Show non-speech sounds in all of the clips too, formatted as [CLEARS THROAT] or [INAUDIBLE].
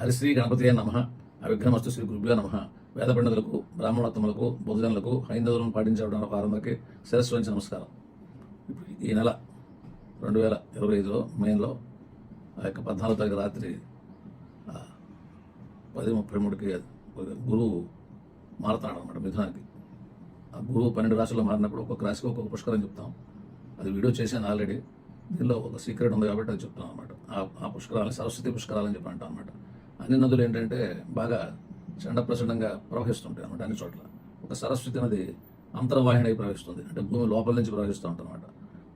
హరిశ్రీ గణపతి నమ. అవిఘ్నమస్తు శ్రీ గురుభ్యో నమ. వేద పండితులకు బ్రాహ్మణోత్తములకు బుధజనులకు హైందవులను పాటించడం వారందరికీ శిరస్సు వంచి నమస్కారం. ఇప్పుడు ఈ నెల రెండు వేల ఇరవై ఐదులో మేలో ఆ యొక్క పద్నాలుగు తారీఖు రాత్రి పది ముప్పై మూడుకి గురువు మారుతున్నాడు అనమాట మిథునానికి. ఆ గురువు పన్నెండు రాశుల్లో మారినప్పుడు ఒక్కొక్క రాశికి ఒక్కొక్క పుష్కరం చెప్తాం. అది వీడియో చేశాను ఆల్రెడీ. దీనిలో ఒక సీక్రెట్ ఉంది కాబట్టి అది చెప్తాం అనమాట ఆ పుష్కరాలని సరస్వతి పుష్కరాలని చెప్పి అంటాం అనమాట అన్ని నదులు ఏంటంటే బాగా చండప్రసండంగా ప్రవహిస్తుంటాయి అనమాట అన్ని చోట్ల. ఒక సరస్వతి నది అంతర్వాహిని అయి ప్రవహిస్తుంది. అంటే భూమి లోపల నుంచి ప్రవహిస్తూ ఉంటుంది అనమాట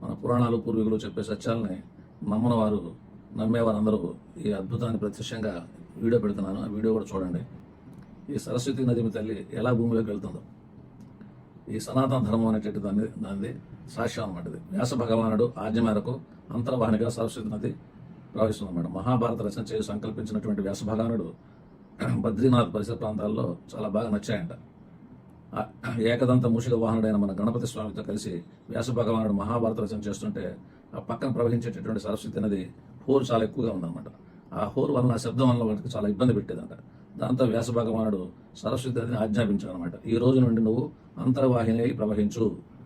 మన పురాణాలు పూర్వీకులు చెప్పే సత్యాలని నమ్మని వారు నమ్మేవారందరూ ఈ అద్భుతాన్ని ప్రత్యక్షంగా వీడియో పెడుతున్నాను. ఆ వీడియో కూడా చూడండి. ఈ సరస్వతి నది తల్లి ఎలా భూమిలోకి వెళ్తుందో. ఈ సనాతన ధర్మం అనేటువంటి దాన్ని దానిది సాక్ష్యం అన్నమాటది వ్యాస భగవానుడు ఆజ్ఞ మేరకు అంతర్వాహినిగా సరస్వతి నది ప్రవహిస్తుంది మేడం. మహాభారత రచన చేసి సంకల్పించినటువంటి వ్యాసభగవానుడు [CLEARS THROAT] బద్రీనాథ్ పరిసర ప్రాంతాల్లో చాలా బాగా నచ్చాయంట. ఏకదంత మూషిక వాహనుడైన మన గణపతి స్వామితో కలిసి వ్యాస భగవానుడు మహాభారత రచన చేస్తుంటే ఆ పక్కన ప్రవహించేటటువంటి సరస్వతి నది హోరు చాలా ఎక్కువగా ఉందన్నమాట. ఆ హోరు వలన ఆ శబ్దం వలన వాటికి చాలా ఇబ్బంది పెట్టేదంట. దాంతో వ్యాస భగవానుడు సరస్వతి నదిని ఆజ్ఞాపించాడు అనమాట ఈ రోజు నుండి నువ్వు అంతర్వాహిని ప్రవహించు.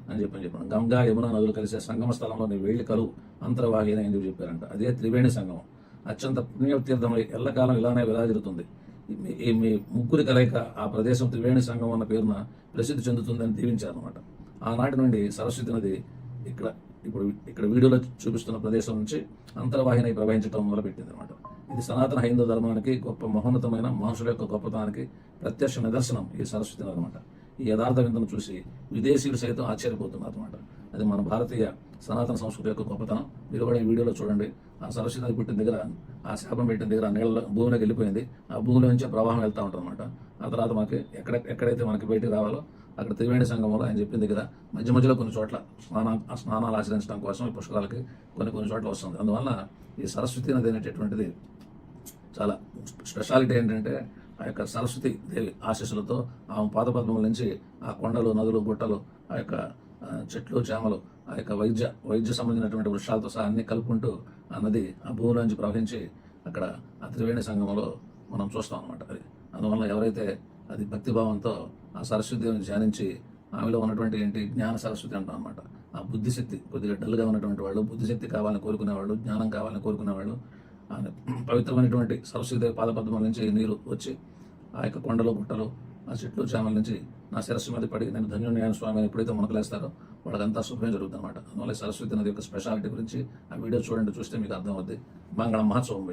అని చెప్పని చెప్పాను. గంగా యమున నదులు కలిసే సంగమ స్థలంలో నీ వెళ్ళి కలు అంతర్వాహిని చెప్పారంట? అదే త్రివేణి సంగమం. అత్యంత పుణ్యతీర్థమై ఎల్లకాలం ఇలానే విరాజిల్లుతుంది. మీ- ముగ్గురి కలయిక ఆ ప్రదేశం త్రివేణి సంగమం అన్న పేరున ప్రసిద్ధి చెందుతుందని దీవించారనమాట ఆనాటి నుండి సరస్వతి నది ఇక్కడ ఇప్పుడు ఇక్కడ వీడియోలో చూపిస్తున్న ప్రదేశం నుంచి అంతర్వాహిని ప్రవహించడం మొదలుపెట్టింది అనమాట ఇది సనాతన హైందవ ధర్మానికి గొప్ప మహోన్నతమైన మనుషుల యొక్క గొప్పతనానికి ప్రత్యక్ష నిదర్శనం ఈ సరస్వతి నది అనమాట ఈ యథార్థ వింతను చూసి విదేశీయులు సైతం ఆశ్చర్యపోతున్నారు అనమాట అది మన భారతీయ సనాతన సంస్కృతి యొక్క గొప్పతనం. మీరు కూడా ఈ వీడియోలో చూడండి. ఆ సరస్వతి నది పుట్టిన దగ్గర ఆ శాపం పెట్టిన దగ్గర ఆ నీళ్ళ భూమిలోకి వెళ్ళిపోయింది. ఆ భూమిలో నుంచి ప్రవాహం వెళ్తూ ఉంటుంది అనమాట ఆ తర్వాత మనకి ఎక్కడ ఎక్కడైతే మనకి బయటికి రావాలో అక్కడ త్రివేణి సంఘంలో ఆయన చెప్పిన దగ్గర మధ్య మధ్యలో కొన్ని చోట్ల స్నాన స్నానాలు ఆచరించడం కోసం ఈ పుష్కరాలకి కొన్ని కొన్ని చోట్ల వస్తుంది. అందువల్ల ఈ సరస్వతి నది అనేటటువంటిది చాలా స్పెషాలిటీ ఏంటంటే ఆ యొక్క సరస్వతి దేవి ఆశీస్సులతో ఆమె పాదపద్మం నుంచి ఆ కొండలు నదులు గుట్టలు ఆ యొక్క చెట్లు చేమలు ఆ యొక్క వైద్య వైద్య సంబంధించినటువంటి వృక్షాలతో సహా అన్ని కలుపుకుంటూ ఆ నది ఆ భూమిలోంచి ప్రవహించి అక్కడ ఆ త్రివేణి సంగమంలో మనం చూస్తాం అనమాట అది. అందువల్ల ఎవరైతే అది భక్తిభావంతో ఆ సరస్వతిని ధ్యానించి ఆమెలో ఉన్నటువంటి ఏంటి జ్ఞాన సరస్వతి అంటాం అనమాట ఆ బుద్ధిశక్తి కొద్దిగా డల్గా ఉన్నటువంటి వాళ్ళు బుద్ధిశక్తి కావాలని కోరుకునేవాళ్ళు జ్ఞానం కావాలని కోరుకునేవాళ్ళు పవిత్రమైనటువంటి సరస్వతి పాదపద్మం నుంచి నీరు వచ్చి ఆ యొక్క కొండలు గుట్టలు ఆ చెట్లు చేమల నుంచి నా శిరస్సు మీద పడి నేను ధన్యుని స్వామి అని ఎప్పుడైతే మునకలేస్తారో వాళ్ళకంతా శుభ్రం జరుగుతుంది అనమాట అందువల్ల సరస్వతి నది యొక్క స్పెషాలిటీ గురించి ఆ వీడియో చూడండి చూస్తే మీకు అర్థమవుద్ది. మంగళ మహోత్సవం